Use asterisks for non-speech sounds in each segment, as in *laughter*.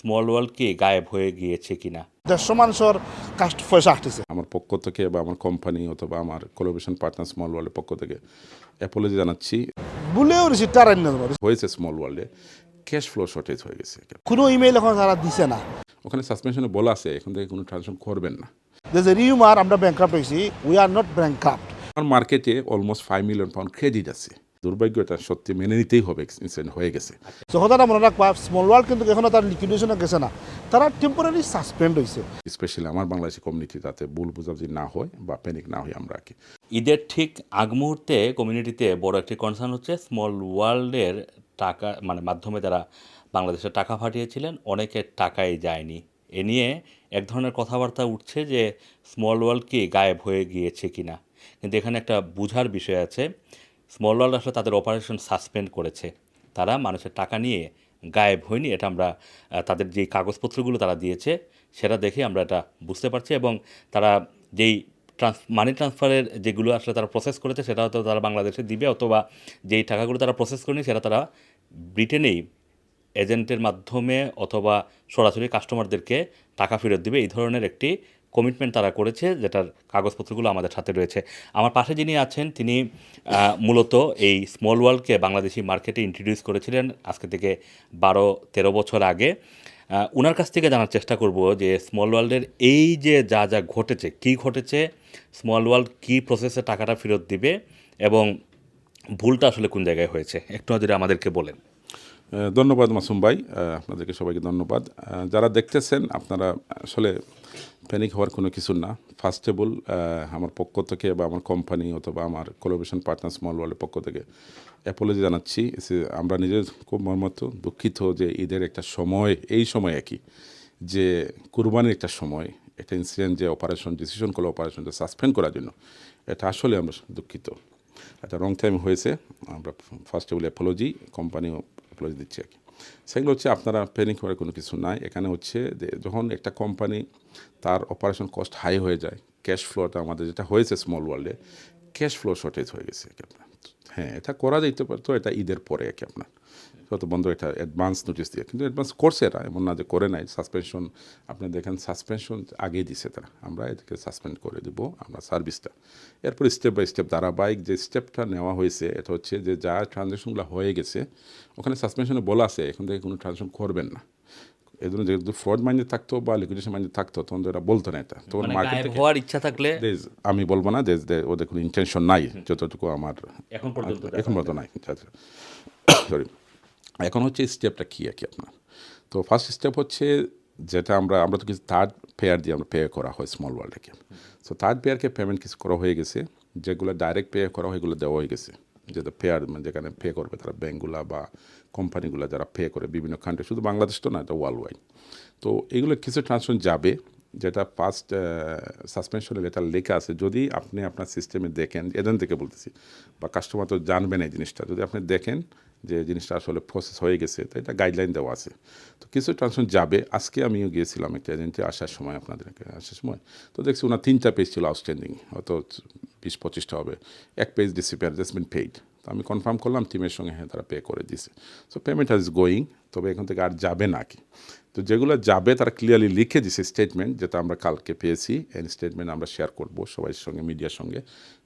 Small world কি গায়েব হয়ে গিয়েছে কিনা? দেড়শো মানুষের কাস্ট পয়সা আসতেছে আমার পক্ষ থেকে বা আমার কোম্পানি অথবা আমার কোলাবোরেশন পার্টনার স্মল ওয়ার্ল্ডের পক্ষ থেকে অ্যাপোলজি জানাচ্ছি। বলেও রিসিপ্টটা আরেন হয়েছে স্মল ওয়ার্ল্ডে ক্যাশ ফ্লো শর্টেজ হয়ে গেছে। কোনো ইমেইল এখন তারা দিছে না। ওখানে সাসপেনশনে বলা আছে এখান থেকে কোনো ট্রানজাকশন করবেন না। যে যে রিউমার আমরা ব্যাংক্রাফ্ট হয়েছি উই আর নট ব্যাংক্রাফ্ট আমার মার্কেটে almost five million pound credit আছে। দুর্ভাগ্য এটা সত্যি মেনে নিতেই হবে ইনসিডেন্ট হয়ে গেছে। যখন তারা মনে রাখবা স্মল ওয়ার্ল্ড কিন্তু এখনও তার লিকুইডেশনে গেছে না। তারা টেম্পোরারি সাসপেন্ড হয়েছে স্পেশালি আমার বাংলাদেশি কমিউনিটি যাতে ভুল বুঝাবুঝি না হয় বা প্যানিক না হয় আমরা কি ঈদের ঠিক আগ মুহূর্তে কমিউনিটিতে বড় একটি কনসার্ন হচ্ছে স্মল ওয়ার্ল্ডের টাকা মানে মাধ্যমে যারা বাংলাদেশে টাকা পাঠিয়েছিলেন অনেকের টাকাই যায়নি। এ নিয়ে এক ধরনের কথাবার্তা উঠছে যে স্মল ওয়ার্ল্ড কি গায়েব হয়ে গিয়েছে কিনা। কিন্তু এখানে একটা বুঝার বিষয় আছে। স্মল ওয়ার্ল্ড আসলে তাদের অপারেশন সাসপেন্ড করেছে। তারা মানুষের টাকা নিয়ে গায়েব হয়নি, এটা আমরা তাদের যেই কাগজপত্রগুলো তারা দিয়েছে, সেটা দেখে আমরা এটা বুঝতে পারছি এবং তারা যেই ট্রান্স মানি ট্রান্সফারের যেগুলো আসলে তারা প্রসেস করেছে, সেটা হয়তো তারা বাংলাদেশে দিবে অথবা যেই টাকাগুলো তারা প্রসেস করেনি, সেটা তারা ব্রিটেনেই এজেন্টের মাধ্যমে অথবা সরাসরি কাস্টমারদেরকে টাকা ফেরত দিবে। এই ধরনের একটি কমিটমেন্ট তারা করেছে, যেটার কাগজপত্রগুলো আমাদের সাথে রয়েছে। আমার পাশে যিনি আছেন, তিনি মূলত এই স্মল ওয়ার্ল্ডকে বাংলাদেশি মার্কেটে ইন্ট্রোডিউস করেছিলেন আজকে থেকে বারো, তেরো বছর আগে। ওনার কাছ থেকে জানার চেষ্টা করব যে স্মল ওয়ার্ল্ডের এই যে যা যা ঘটেছে, কি ঘটেছে স্মল ওয়ার্ল্ড কী প্রসেসে টাকাটা ফেরত দিবে এবং ভুলটা আসলে কোন জায়গায় হয়েছে, একটু যদি আমাদেরকে বলেন। ধন্যবাদ মাসুম ভাই আপনাদেরকে সবাইকে ধন্যবাদ। যারা দেখতেছেন, আপনারা আসলে প্যানিক হওয়ার কোনো কিছু না। ফার্স্টেবল আমার পক্ষ থেকে বা আমার কোম্পানি অথবা আমার কোলাবোরেশন পার্টনার স্মল ওয়ার্ল্ডের পক্ষ থেকে অ্যাপোলজি জানাচ্ছি। আমরা নিজের খুব মর্মত দুঃখিত যে ঈদের একটা সময়, এই সময় একই, যে কুরবানির একটা সময়, একটা ইনসিডেন্ট যে অপারেশন ডিসিশন করল অপারেশনটা সাসপেন্ড করার জন্য, এটা আসলে আমরা দুঃখিত। একটা রং টাইম হয়েছে, আমরা ফার্স্ট অ্যাপোলজি কোম্পানিও অ্যাপোলজি দিচ্ছি আর কি সেগুলো হচ্ছে আপনারা প্যানিক হওয়ার কোনো কিছু নাই। এখানে হচ্ছে যে যখন একটা কোম্পানি তার অপারেশন কস্ট হাই হয়ে যায় ক্যাশ ফ্লোটা আমাদের যেটা হয়েছে স্মল ওয়ার্ল্ডে ক্যাশ ফ্লো শর্টেজ হয়ে গেছে আপনার। হ্যাঁ এটা করা যেতে পারতো, এটা ঈদের পরে আর কি আপনার। যত বন্ধ এটা অ্যাডভান্স নোটিস দিয়ে। কিন্তু অ্যাডভান্স করছে এরা এমন না যে করে নাই সাসপেনশন আপনি দেখেন সাসপেনশন আগেই দিছে তারা। আমরা এটাকে সাসপেন্ড করে দিব আমরা সার্ভিসটা এরপর স্টেপ বাই স্টেপ ধারাবাহিক যে স্টেপটা নেওয়া হয়েছে এটা হচ্ছে যে যা ট্রানজ্যাকশনগুলো হয়ে গেছে ওখানে সাসপেনশনে বলা আছে এখান থেকে কোনো ট্রানজ্যাকশন করবেন না। এই জন্য যেহেতু ফ্রড মাইন্ডে থাকতো বা লিকুইডেশন মাইন্ডে থাকতো তখন তো এটা বলতো না এটা। তখন মানে মার্কেট হওয়ার ইচ্ছা থাকলে আমি বলব না যে যে ওদের কোনো ইন্টেনশন নাই যতটুকু আমার এখন পর্যন্ত এখন পর্যন্ত নাই। *coughs* সরি এখন হচ্ছে স্টেপটা কী আর কি আপনার? তো ফার্স্ট স্টেপ হচ্ছে যেটা আমরা আমরা তো কিছু থার্ড পেয়ার দিয়ে আমরা পে করা হয় স্মল ওয়ার্ল্ডকে সো থার্ড পেয়ারকে পেমেন্ট কিছু করা হয়ে গেছে, যেগুলো ডাইরেক্ট পে করা হয় এগুলো দেওয়া হয়ে গেছে। যেটা পেয়ার যেখানে পে করবে তারা ব্যাঙ্কগুলা বা কোম্পানিগুলো যারা পে করে বিভিন্ন কান্ট্রি শুধু বাংলাদেশ তো না, এটা ওয়ার্ল্ড ওয়াইড তো এগুলো কিছু ট্রান্সফার যাবে যেটা ফার্স্ট সাসপেনশনের লেটার লেখা আছে, যদি আপনি আপনার সিস্টেমে দেখেন এজেন্ট থেকে বলতেছি, বা কাস্টমার তো জানবেন এই জিনিসটা, যদি আপনি দেখেন যে জিনিসটা আসলে প্রসেস হয়ে গেছে, তো এটা গাইডলাইন দেওয়া আছে। তো কিছু ট্রান্সফার যাবে, আজকে আমিও গিয়েছিলাম একটা এজেন্টে আসার সময় আপনাদেরকে, আসার সময়, তো দেখছি ওনার তিনটা পেজ ছিল আউটস্ট্যান্ডিং হয়তো বিশ পঁচিশটা হবে, এক page disappear just been paid তো আমি কনফার্ম করলাম টিমের সঙ্গে হ্যাঁ তারা পে করে দিছে সো পেমেন্ট ইজ গোয়িং তবে এখান থেকে আর যাবে নাকি তো যেগুলো যাবে তারা ক্লিয়ারলি লিখে দিছে স্টেটমেন্ট যেটা আমরা কালকে পেয়েছি। এই স্টেটমেন্ট আমরা শেয়ার করব সবাই সঙ্গে মিডিয়ার সঙ্গে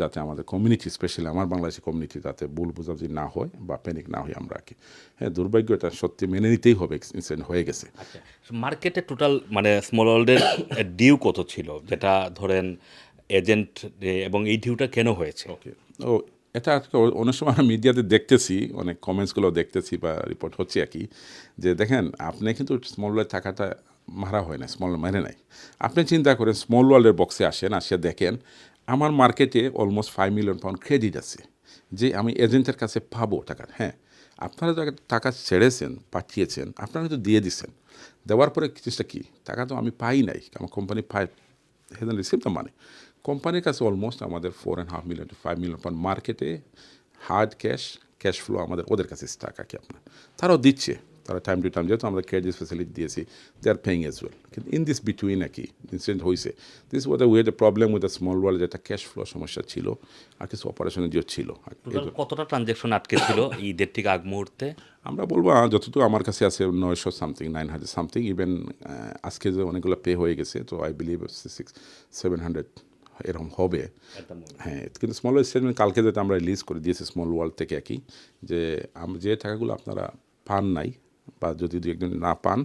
যাতে আমাদের কমিউনিটি স্পেশালি আমার বাংলাদেশি কমিউনিটি যাতে ভুল বোঝাবুঝি না হয় বা প্যানিক না হয় আমরা আর কি। হ্যাঁ দুর্ভাগ্য এটা সত্যি মেনে নিতেই হবে ইনসিডেন্ট হয়ে গেছে। আচ্ছা মার্কেটে টোটাল মানে স্মল ওয়ার্ল্ডের ডিউ কত ছিল? যেটা ধরেন এজেন্ট এবং এই ডিউটা কেন হয়েছে? ওকে ও এটা আজকে অনেক সময় মিডিয়াতে দেখতেছি, অনেক কমেন্টসগুলো দেখতেছি বা রিপোর্ট হচ্ছে আর কি যে দেখেন, আপনি কিন্তু স্মল ওয়ার্ল্ড টাকাটা মারা হয় না স্মল মেরে নাই। আপনি চিন্তা করেন স্মল ওয়ার্ল্ডের বক্সে আসেন, আসে দেখেন, আমার মার্কেটে almost five million pound credit আছে, যে আমি এজেন্টের কাছে পাবো টাকা হ্যাঁ। আপনারা তো টাকা ছেড়েছেন, পাঠিয়েছেন, আপনারা তো দিয়ে দিচ্ছেন দেওয়ার পরে জিনিসটা কী? টাকা তো আমি পাই নাই, আমার কোম্পানি পাই হেদেন রিসিভ দ্য মানি কোম্পানির কাছে অলমোস্ট আমাদের four and half million to five million pound মার্কেটে হার্ড ক্যাশ ক্যাশ ফ্লো আমাদের ওদের কাছে টাকা কি আপনার। তারাও দিচ্ছে তারা টাইম টু টাইম যেহেতু আমরা ক্রেডিট ফেসিলিটি দিয়েছি they are paying as well কিন্তু ইন দিস বিটুইন আর কি ইনসিডেন্ট হয়েছে this was we had a problem with the small world যেটা ক্যাশ ফ্লো সমস্যা ছিল আর কিছু অপারেশনের যে ছিল। কতটা ট্রানজ্যাকশন আটকে ছিল ঈদের ঠিক আগ মুহূর্তে? আমরা বলব যতটুকু আমার কাছে আছে নয়শো something nine hundred something even আজকে যে অনেকগুলো পে হয়ে গেছে তো I believe six seven hundred এরকম হবে। হ্যাঁ কিন্তু স্মল স্টেটমেন্ট কালকে যেটা আমরা রিলিজ করে দিয়েছি স্মল ওয়ার্ল্ড থেকে একই যে যে টাকাগুলো আপনারা পান নাই বা যদি দু একজন না পান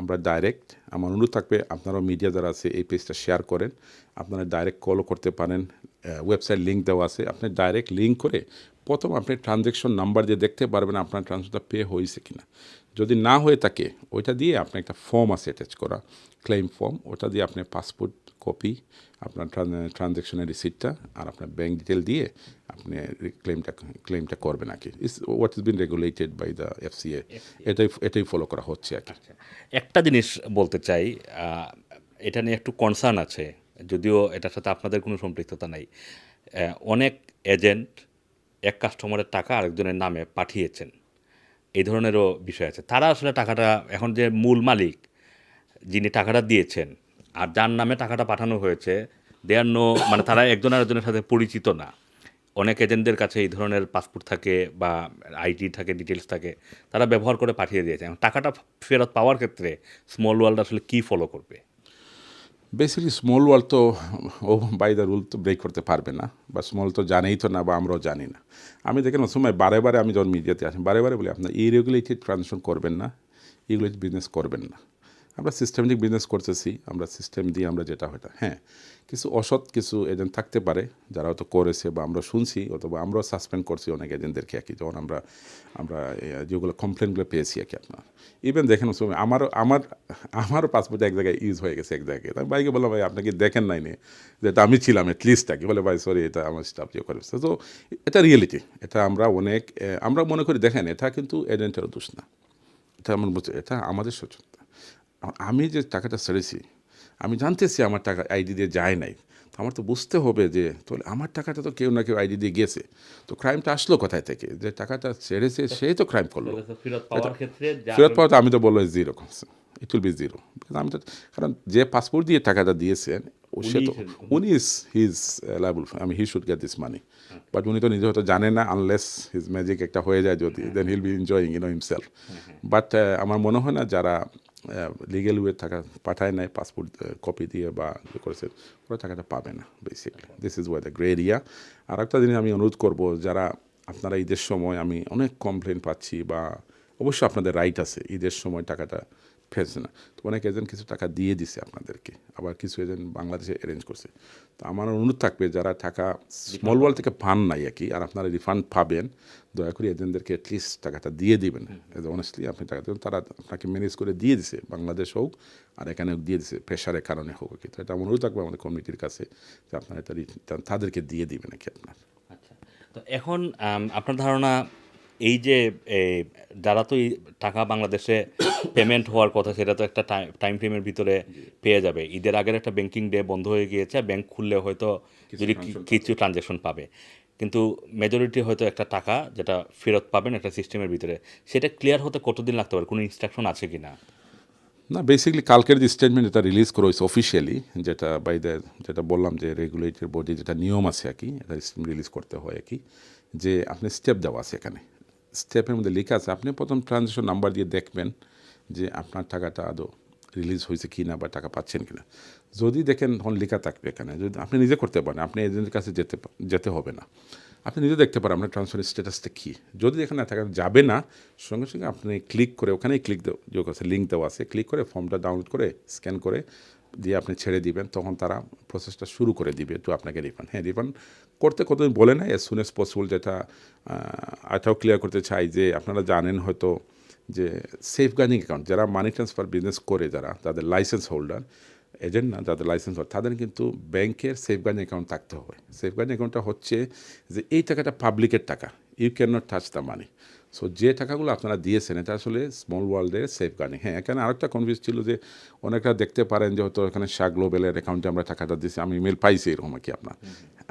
আমরা ডাইরেক্ট আমার অনুরোধ থাকবে আপনারাও মিডিয়া যারা আছে এই পেজটা শেয়ার করেন। আপনারা ডাইরেক্ট কলও করতে পারেন ওয়েবসাইট লিঙ্ক দেওয়া আছে। আপনি ডাইরেক্ট লিঙ্ক করে প্রথম আপনি ট্রানজ্যাকশন নাম্বার দিয়ে দেখতে পারবেন আপনার ট্রানজ্যাকশনটা পে হয়েছে কিনা। যদি না হয়ে থাকে ওইটা দিয়ে আপনি একটা ফর্ম আছে অ্যাটাচ করা। ক্লেম ফর্ম ওটা দিয়ে আপনি পাসপোর্ট কপি আপনার ট্রানজ্যাকশনের রিসিপ্টটা আর আপনার ব্যাঙ্ক ডিটেল দিয়ে আপনি ক্লেমটা ক্লেমটা করবেন আর কি। Is what is been regulated by the FCA এটাই এটাই ফলো করা হচ্ছে আর কি। একটা জিনিস বলতে চাই এটা নিয়ে একটু কনসার্ন আছে যদিও এটার সাথে আপনাদের কোনো সম্পৃক্ততা নাই। অনেক এজেন্ট এক কাস্টমারের টাকা আরেকজনের নামে পাঠিয়েছেন। এই ধরনেরও বিষয় আছে। তারা আসলে টাকাটা, এখন যে মূল মালিক যিনি টাকাটা দিয়েছেন আর যার নামে টাকাটা পাঠানো হয়েছে দেয়ার নো মানে তারা একজন আরেকজনের সাথে পরিচিত না। অনেক এজেন্টদের কাছে এই ধরনের পাসপোর্ট থাকে বা আইডি থাকে ডিটেলস থাকে, তারা ব্যবহার করে পাঠিয়ে দিয়েছে। এখন টাকাটা ফেরত পাওয়ার ক্ষেত্রে স্মল ওয়ার্ল্ড আসলে কী ফলো করবে? বেসিক্যালি স্মল ওয়ার্ল্ড তো ও বাই দ্য রুল তো ব্রেক করতে পারবে না, বা স্মল তো জানেই তো না, বা আমরাও জানি না। আমি দেখেন সময় বারে বারে আমি যখন মিডিয়াতে আসি, বারে বারে বলি, আপনার ইরেগুলেটেড ট্রানজাকশন করবেন না ইরেগুলেটেড বিজনেস করবেন না। আমরা সিস্টেমেটিক বিজনেস করতেছি, আমরা সিস্টেম দিয়ে আমরা যেটা হয় হ্যাঁ। কিছু অসৎ কিছু এজেন্ট থাকতে পারে, যারা হয়তো করেছে বা আমরা শুনছি অথবা আমরাও সাসপেন্ড করছি অনেক এজেন্টদেরকে আর কি যখন আমরা আমরা যেগুলো কমপ্লেনগুলো পেয়েছি আর কি আপনার। ইভেন দেখেন সময় আমারও, আমার, আমারও পাসপোর্ট এক জায়গায় ইউজ হয়ে গেছে এক জায়গায়। আমি ভাইকে বললাম, ভাই আপনাকে দেখেন নাই নে? যে, এটা আমি ছিলাম এটলিস্ট আর কি বলে, ভাই সরি এটা আমার স্টাফ ইয়ে করে তো, এটা রিয়েলিটি এটা আমরা অনেক আমরা মনে করি, দেখেন, এটা কিন্তু এজেন্টেরও দোষ না। এটা আমার এটা আমাদের সচেতনতা আমি যে টাকাটা ছেড়েছি আমি জানতেছি আমার টাকা আইডি দিয়ে যায় নাই। তো আমার তো বুঝতে হবে যে তাহলে আমার টাকাটা তো কেউ না কেউ আইডি দিয়ে গেছে। তো ক্রাইমটা আসলো কোথায় থেকে? যে টাকাটা ছেড়েছে সেই তো ক্রাইম করল। ফেরত পাওয়া পাওয়াটা আমি তো বলল zero it will be zero আমি তো কারণ যে পাসপোর্ট দিয়ে টাকাটা দিয়েছেন ও সে তো উনি ইজ হিজ লাইবল আমি he should get this money but উনি তো নিজে হয়তো জানে না আনলেস হিজ ম্যাজিক একটা হয়ে যায় যদি then he'll be enjoying you know himself but আমার মনে হয় না যারা লিগেল ওয়ে টাকা পাঠায় নাই পাসপোর্ট কপি দিয়ে বা ইয়ে করেছে, ওরা টাকাটা পাবে না basically this is why the grey area আর একটা জিনিস আমি অনুরোধ করব, যারা আপনারা ঈদের সময় আমি অনেক কমপ্লেন পাচ্ছি বা অবশ্যই আপনাদের রাইট আছে, ঈদের সময় টাকাটা ফেরছে না। তো অনেক এজেন্ট কিছু টাকা দিয়ে দিছে আপনাদেরকে, আবার কিছু এজেন্ট বাংলাদেশে অ্যারেঞ্জ করছে। তো আমার অনুরোধ থাকবে যারা টাকা স্মল ওয়ার্ল্ড থেকে পান নাই আর কি, আর আপনারা রিফান্ড পাবেন, দয়া করে এজেন্টদেরকে অ্যাটলিস্ট টাকাটা দিয়ে দিবেন। অনেস্টলি আপনি টাকা দেবেন, তারা আপনাকে ম্যানেজ করে দিয়ে দিছে, বাংলাদেশ হোক আর এখানে দিয়ে দিছে প্রেশারের কারণে হোক কি। তো এটা অনুরোধ থাকবে আমাদের কমিটির কাছে যে আপনারা এটা তাদেরকে দিয়ে দিবেন আর কি আপনার। আচ্ছা তো এখন আপনার ধারণা এই যে যারা তো এই টাকা বাংলাদেশে পেমেন্ট হওয়ার কথা সেটা তো একটা টাইম ফ্রেমের ভিতরে পেয়ে যাবে। ঈদের আগের একটা ব্যাংকিং ডে বন্ধ হয়ে গিয়েছে ব্যাংক খুললে হয়তো যদি কিছু ট্রানজ্যাকশন পাবে। কিন্তু মেজরিটি হয়তো একটা টাকা যেটা ফেরত পাবেন একটা সিস্টেমের ভিতরে সেটা ক্লিয়ার হতে কতদিন লাগতে পারে? কোনো ইনস্ট্রাকশন আছে কি না না বেসিক্যালি কালকের যে স্টেটমেন্ট যেটা রিলিজ করা হয়েছে অফিসিয়ালি যেটা বাই দ্য যেটা বললাম যে রেগুলেটরি বডি যেটা নিয়ম আছে আর কি এটা রিলিজ করতে হয় আর কি যে আপনি স্টেপ দেওয়া আছে এখানে। স্টেপের মধ্যে লেখা আছে, আপনি প্রথম ট্রানজ্যাকশন নাম্বার দিয়ে দেখবেন যে আপনার টাকাটা আদৌ রিলিজ হয়েছে কি না বা টাকা পাচ্ছেন কি না যদি দেখেন তখন লেখা থাকবে এখানে, যদি আপনি নিজে করতে পারেন, আপনি এজেন্টের কাছে যেতে যেতে হবে না। আপনি নিজে দেখতে পারেন আপনার ট্রান্সফারের স্ট্যাটাসটা কী। যদি এখানে টাকা যাবে না, সঙ্গে সঙ্গে আপনি ক্লিক করে, ওখানেই ক্লিক যোগ আছে লিঙ্ক দেওয়া আছে ক্লিক করে ফর্মটা ডাউনলোড করে স্ক্যান করে দিয়ে আপনি ছেড়ে দিবেন, তখন তারা প্রসেসটা শুরু করে দিবে। তো আপনাকে রিফান্ড হ্যাঁ রিফান্ড করতে কতদিন বলে না এস সুন এস পসিবল যেটা এটাও ক্লিয়ার করতে চাই যে আপনারা জানেন হয়তো যে সেফ গার্ডিং অ্যাকাউন্ট যারা মানি ট্রান্সফার বিজনেস করে যারা, তাদের লাইসেন্স হোল্ডার এজেন্ট না যাদের লাইসেন্স হয় তাদের কিন্তু ব্যাংকের সেফ গার্ডিং অ্যাকাউন্ট থাকতে হবে। সেফ গার্ডিং অ্যাকাউন্টটা হচ্ছে যে এই টাকাটা পাবলিকের টাকা। You can not touch the money so যে টাকাগুলো আপনারা দিয়েছেন এটা আসলে স্মল ওয়ার্ল্ডের সেফ গার্ডিং হ্যাঁ এখানে আরেকটা কনফিউজ ছিল যে অনেকটা দেখতে পারেন যে হয়তো এখানে শাহ গ্লোবেলের অ্যাকাউন্টে আমরা টাকাটা দিয়েছি আমি ইমেল পাইছি এরকম আর কি আপনার।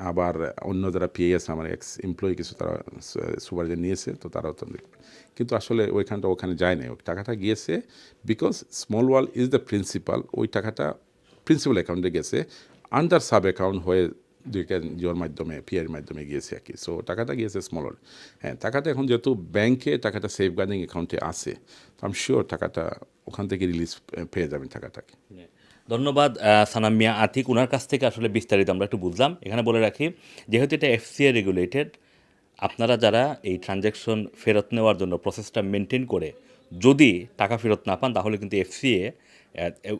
আবার অন্য যারা পিএস আমার এক্স এমপ্লয়ি কিছু তারা সুপারভাইজার নিয়েছে তো তারাও তো কিন্তু আসলে ওইখানটা ওখানে যায় নাই। ওই টাকাটা গিয়েছে because small world is the principal ওই টাকাটা প্রিন্সিপাল অ্যাকাউন্টে গেছে আন্ডার সাব অ্যাকাউন্ট হয়ে দুইটা জোর মাধ্যমে পিআর মাধ্যমে গিয়েছে আর কি। সো টাকাটা গিয়েছে স্মল হ্যাঁ টাকাটা এখন যেহেতু ব্যাংকে টাকাটা সেফ গার্ডিং অ্যাকাউন্টে আছে আমি শিওর টাকাটা ওখান থেকে রিলিজ পেয়ে যাবেন টাকাটাকে। ধন্যবাদ সানাম মিয়া আতিক। ওনার কাছ থেকে আসলে বিস্তারিত আমরা একটু বুঝলাম। এখানে বলে রাখি, যেহেতু এটা এফসিএ রেগুলেটেড আপনারা যারা এই ট্রানজ্যাকশন ফেরত নেওয়ার জন্য প্রসেসটা মেনটেন করে যদি টাকা ফেরত না পান, তাহলে কিন্তু এফসিএ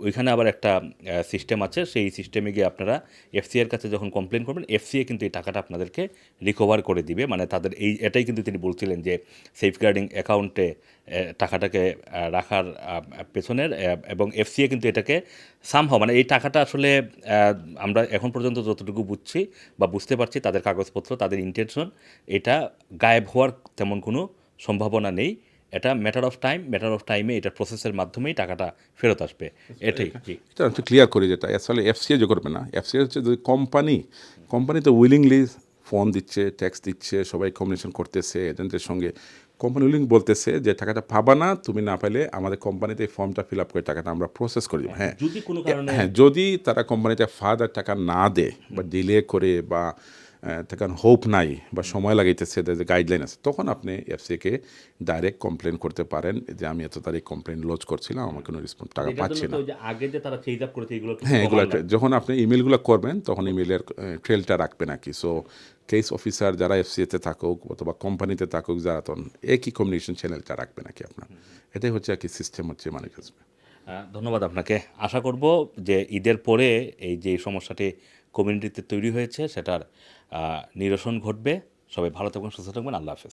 ওইখানে আবার একটা সিস্টেম আছে। সেই সিস্টেমে গিয়ে আপনারা এফসিএর কাছে যখন কমপ্লেন করবেন এফসিএ কিন্তু এই টাকাটা আপনাদেরকে রিকভার করে দিবে। মানে তাদের এই, এটাই কিন্তু তিনি বলছিলেন যে সেফগার্ডিং অ্যাকাউন্টে টাকাটাকে রাখার পেছনের এবং এফসিএ কিন্তু এটাকে সামহাও মানে এই টাকাটা আসলে আমরা এখন পর্যন্ত যতটুকু বুঝছি বা বুঝতে পারছি, তাদের কাগজপত্র, তাদের ইন্টেনশন এটা গায়েব হওয়ার তেমন কোনো সম্ভাবনা নেই। এটা matter of time matter of টাইমে এটা প্রসেসের মাধ্যমেই টাকাটা ফেরত আসবে। এটাই এটা ক্লিয়ার করি যেটা আসলে এফসিএ যে করবে না এফসিএ হচ্ছে যদি কোম্পানি কোম্পানি তো উইলিংলি ফোন দিচ্ছে ট্যাক্স দিচ্ছে সবাই কমিউনিকেশন করতেছে এজেন্টের সঙ্গে কোম্পানি উইলিং বলতেছে যে টাকাটা পাবা না তুমি না পেলে আমাদের কোম্পানিতে এই ফর্মটা ফিল আপ করে টাকাটা আমরা প্রসেস করে দিব হ্যাঁ। যদি কোনো কারণে হ্যাঁ যদি তারা কোম্পানিতে ফার্দার টাকা না দেয় বা ডিলে করে বা টাকা হোপ নাই বা সময় লাগাইতেছে যে গাইডলাইন আছে তখন আপনি এফসিকে ডাইরেক্ট কমপ্লেন করতে পারেন যে আমি এত তারিখ কমপ্লেন লজ করছিলাম আমার কোনো রেসপন্স টাকা পাচ্ছি না। আগে যে তারা চেজ আপ করেছে এগুলো হ্যাঁ এগুলো যখন আপনি ইমেলগুলো করবেন তখন ইমেলের ট্রেলটা রাখবেন নাকি সো কেস অফিসার যারা এফসিএতে থাকুক অথবা কোম্পানিতে থাকুক যারা তখন একই কমিউনিকেশন চ্যানেলটা রাখবেন নাকি আপনার। এটাই হচ্ছে আর কি সিস্টেম হচ্ছে মানে আহ, ধন্যবাদ আপনাকে। আশা করব যে ঈদের পরে এই যে সমস্যাটি কমিউনিটিতে তৈরি হয়েছে সেটার নিরসন ঘটবে। সবাই ভালো থাকবেন সুস্থ থাকবেন আল্লাহ হাফেজ।